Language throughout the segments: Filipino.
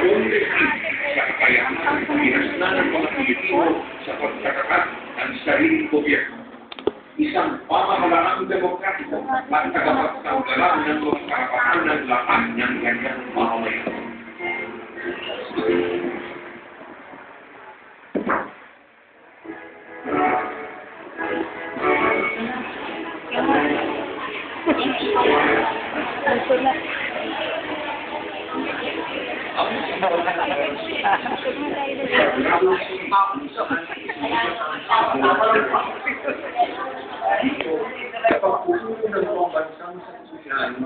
daigdig sa kakayahan pinasnan ng mga Pilipino sa pagkakakat ng sariling gobyerno. Isang pamahalaang demokratiko at tagapagtanggalan ng mga karapatan ng lahat ng kanyang mamamayan. Pagpupuno ng mga bansang sansuyan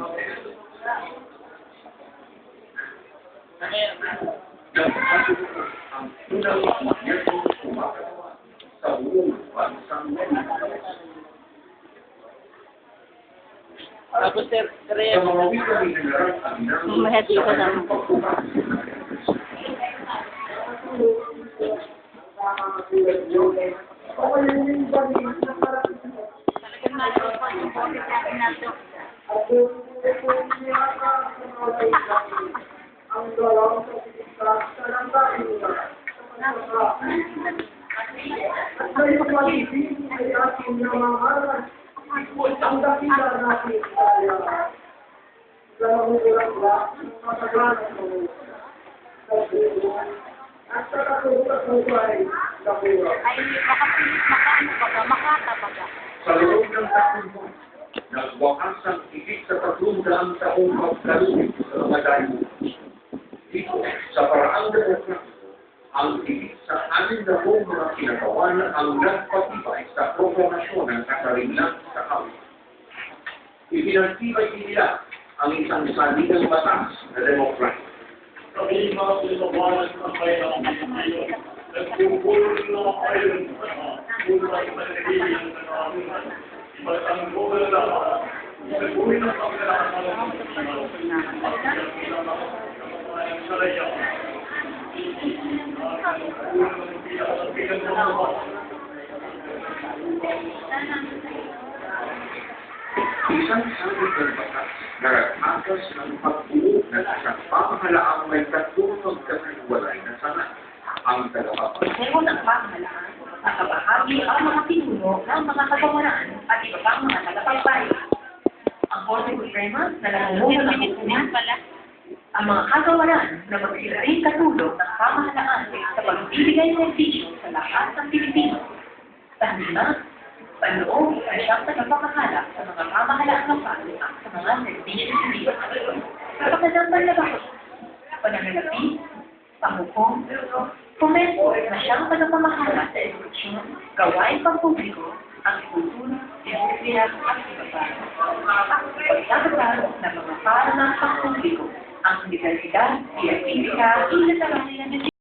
ang unang gobyerno kumakawa sa buong bansang Tapos sir, kaya mga wika ni General Aguinaldo, Ang dakila natin sa magugulang ba, masagalan mo at sa katulad mo ay nakura. Ay, makapilit, makaano baga, makata baga. Sa loob ng tatlong buwan, nagwakas ang higit sa tatlong daang taong pagkalugit sa mga dayo. Dito, sa paraang demokratiko, ang higit sa anin na buong mga kinagawan ang nagpatibay sa proklamasyon ng kasarinlan sa kawit. Ipinagtibay nila ang isang saligang batas na demokratiko. Kami mga pinabawalan ng kailangan Pilipino, nagpupulong na kayo ng kulay managiging ng namin. Matanggol na ang pagkakaroon ng Pilipino. Ang saraya. Ang pinagmamahal. Isang sabi ng batas na atas ng pagbuo ng isang pamahalaang may tatlong magkakaiwalay na sana ang tagapapag. Ngayon ang pamahalaan, nakabahagi ang mga pinuno ng mga kagawaran at iba pang mga tagapagpayo. Ang Korte Suprema na namumuno ng hukuman pala. ang mga kagawaran na magsilaring katulong ng sa pagbibigay ng servisyo sa lahat ng Pilipino. Sa lima, panloob ay siyang tagapamahala sa mga pamahalaan lokal at sa mga servisyo sivil. Sa pagkasambal na bakit, pananalapi, panghukom, komento na siyang tagapamahala sa edukasyon, gawain pampubliko, ang kultura, industriya at iba pa. Pagkakaroon ng mga para ng pampubliko, ang universidad, siyentipika, inasalayan ng